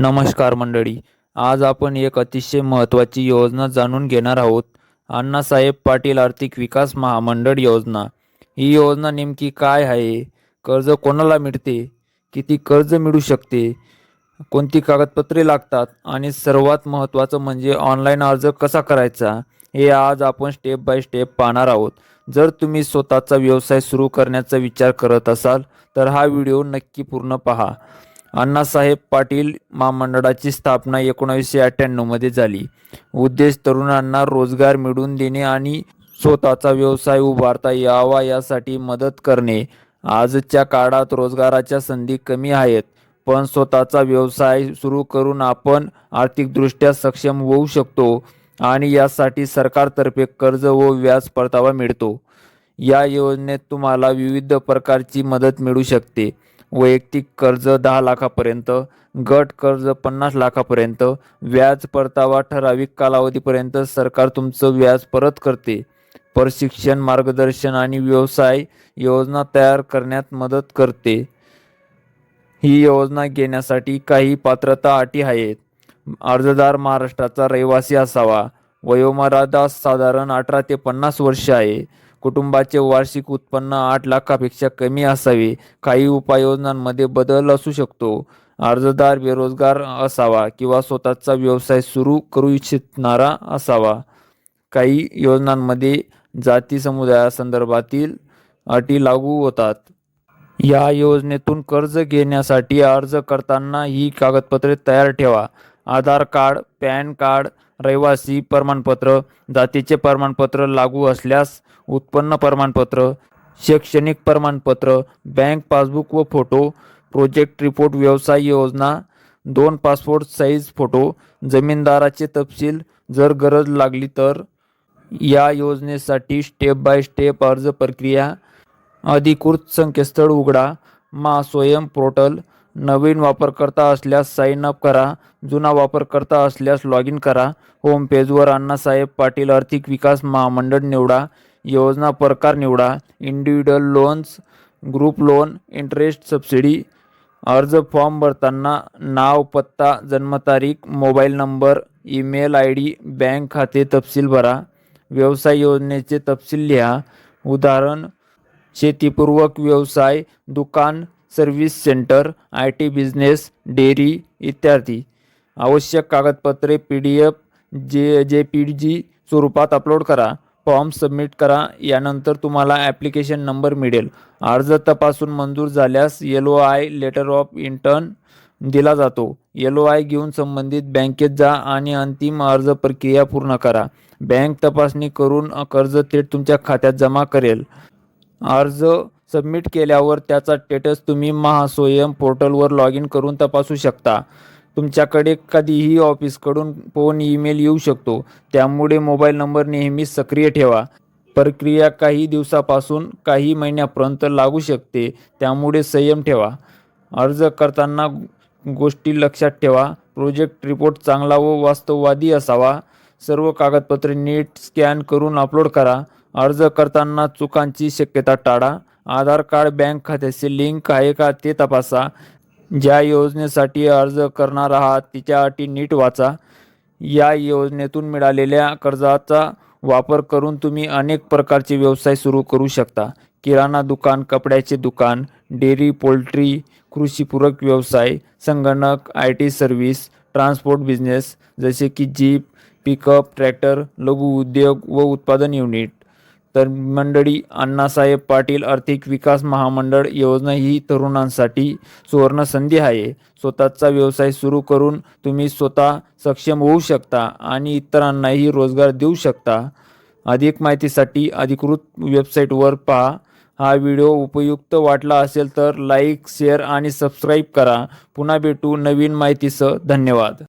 नमस्कार मंडळी. आज आपण एक अतिशय महत्त्वाची योजना जाणून घेणार आहोत. अण्णासाहेब पाटील आर्थिक विकास महामंडळ योजना. ही योजना नेमकी काय आहे? कर्ज कोणाला मिळते? किती कर्ज मिळू शकते? कोणती कागदपत्रे लागतात? आणि सर्वात महत्त्वाचं म्हणजे ऑनलाईन अर्ज कसा करायचा? हे आज आपण स्टेप बाय स्टेप पाहणार आहोत. जर तुम्ही स्वतःचा व्यवसाय सुरू करण्याचा विचार करत असाल तर हा व्हिडिओ नक्की पूर्ण पहा. अण्णासाहेब पाटील महामंडळाची स्थापना एकोणावीसशे अठ्ठ्याण्णवमध्ये झाली. उद्देश तरुणांना रोजगार मिळवून देणे आणि स्वतःचा व्यवसाय उभारता यावा यासाठी मदत करणे. आजच्या काळात रोजगाराच्या संधी कमी आहेत पण स्वतःचा व्यवसाय सुरू करून आपण आर्थिकदृष्ट्या सक्षम होऊ शकतो आणि यासाठी सरकारतर्फे कर्ज व व्याज परतावा मिळतो. या योजनेत तुम्हाला विविध प्रकारची मदत मिळू शकते. वैयक्तिक कर्ज दहा लाखापर्यंत गट कर्ज पन्नास लाखापर्यंत व्याज परतावा ठराविक कालावधीपर्यंत सरकार तुमचं व्याज परत करते. प्रशिक्षण मार्गदर्शन आणि व्यवसाय योजना तयार करण्यात मदत करते. ही योजना घेण्यासाठी काही पात्रता अटी आहेत. अर्जदार महाराष्ट्राचा रहिवासी असावा. वयोमर्यादा साधारण अठरा ते पन्नास वर्ष आहे. कुटुंबाचे वार्षिक उत्पन्न आठ लाखापेक्षा कमी असावे. काही उपाययोजनांमध्ये बदल असू शकतो. अर्जदार बेरोजगार असावा किंवा स्वतःचा व्यवसाय सुरू करू इच्छिणारा असावा. काही योजनांमध्ये जाती समुदायासंदर्भातील अटी लागू होतात. या योजनेतून कर्ज घेण्यासाठी अर्ज करताना ही कागदपत्रे तयार ठेवा. आधार कार्ड पॅन कार्ड रहिवासी प्रमाणपत्र जातीचे प्रमाणपत्र लागू असल्यास उत्पन्न प्रमाणपत्र शैक्षणिक प्रमाणपत्र बँक पासबुक व फोटो प्रोजेक्ट रिपोर्ट व्यवसाय योजना दोन पासपोर्ट साईज फोटो जमीनदाराचे तपशील जर गरज लागली तर. या योजनेसाठी स्टेप बाय स्टेप अर्ज प्रक्रिया अधिकृत संकेतस्थळ उघडा मा स्वयं पोर्टल नवीन वापरकर्ता असल्यास साइन अप करा. जुना वापरकर्ता असल्यास लॉग इन करा होम पेजवर अण्णासाहेब पाटील आर्थिक विकास महामंडळ निवडा. योजना प्रकार निवडा. Individual loans group loan interest subsidy अर्ज फॉर्म भरताना नाव पत्ता जन्मतारीख mobile number email I D bank खाते तपशील भरा. व्यवसाय योजनेचे तपशील लिहा. उदाहरण शेतीपूर्वक व्यवसाय दुकान service centre I T business dairy इत्यादी. आवश्यक कागदपत्रे पी डी एफ जे जे पी जी स्वरूपात अपलोड करा. फॉर्म सबमिट करा. यानंतर तुम्हाला ॲप्लिकेशन नंबर मिळेल. अर्ज तपासून मंजूर झाल्यास yellow I letter of intern दिला जातो. येलो आय घेऊन संबंधित बँकेत जा आणि अंतिम अर्ज प्रक्रिया पूर्ण करा. बँक तपासणी करून कर्ज थेट तुमच्या खात्यात जमा करेल. अर्ज सबमिट केल्यावर त्याचा स्टेटस तुम्ही महास्वयं पोर्टलवर लॉग इन करून तपासू शकता. तुमच्याकडे कधीही ऑफिसकडून फोन ईमेल येऊ शकतो. त्यामुळे मोबाईल नंबर नेहमी सक्रिय ठेवा. प्रक्रिया काही दिवसापासून काही महिन्यापर्यंत लागू शकते. त्यामुळे संयम ठेवा. अर्ज करताना गोष्टी लक्षात ठेवा. प्रोजेक्ट रिपोर्ट चांगला व वास्तववादी असावा. सर्व कागदपत्रे नीट स्कॅन करून अपलोड करा. अर्ज करताना चुकांची शक्यता टाळा. आधार कार्ड बँक खात्याशी लिंक आहे का ते तपासा. ज्या योजनेसाठी अर्ज करणार आहात तिच्या अटी नीट वाचा. या योजनेतून मिळालेल्या कर्जाचा वापर करून तुम्ही अनेक प्रकारचे व्यवसाय सुरू करू शकता. किराणा दुकान कपड्याचे दुकान डेअरी पोल्ट्री कृषीपूरक व्यवसाय संगणक I T service transport business जसे की जीप पिकअप ट्रॅक्टर लघु उद्योग व उत्पादन युनिट. तर मंडळी अण्णासाहेब पाटील आर्थिक विकास महामंडळ योजना ही तरुणांसाठी सुवर्ण संधी आहे. स्वतःचा व्यवसाय सुरू करून तुम्ही स्वतः सक्षम होऊ शकता आणि इतरांनाही रोजगार देऊ शकता. अधिक माहितीसाठी अधिकृत वेबसाईटवर पहा. हा व्हिडिओ उपयुक्त वाटला असेल तर लाईक शेअर आणि सबस्क्राईब करा. पुन्हा भेटू नवीन माहितीसह. धन्यवाद.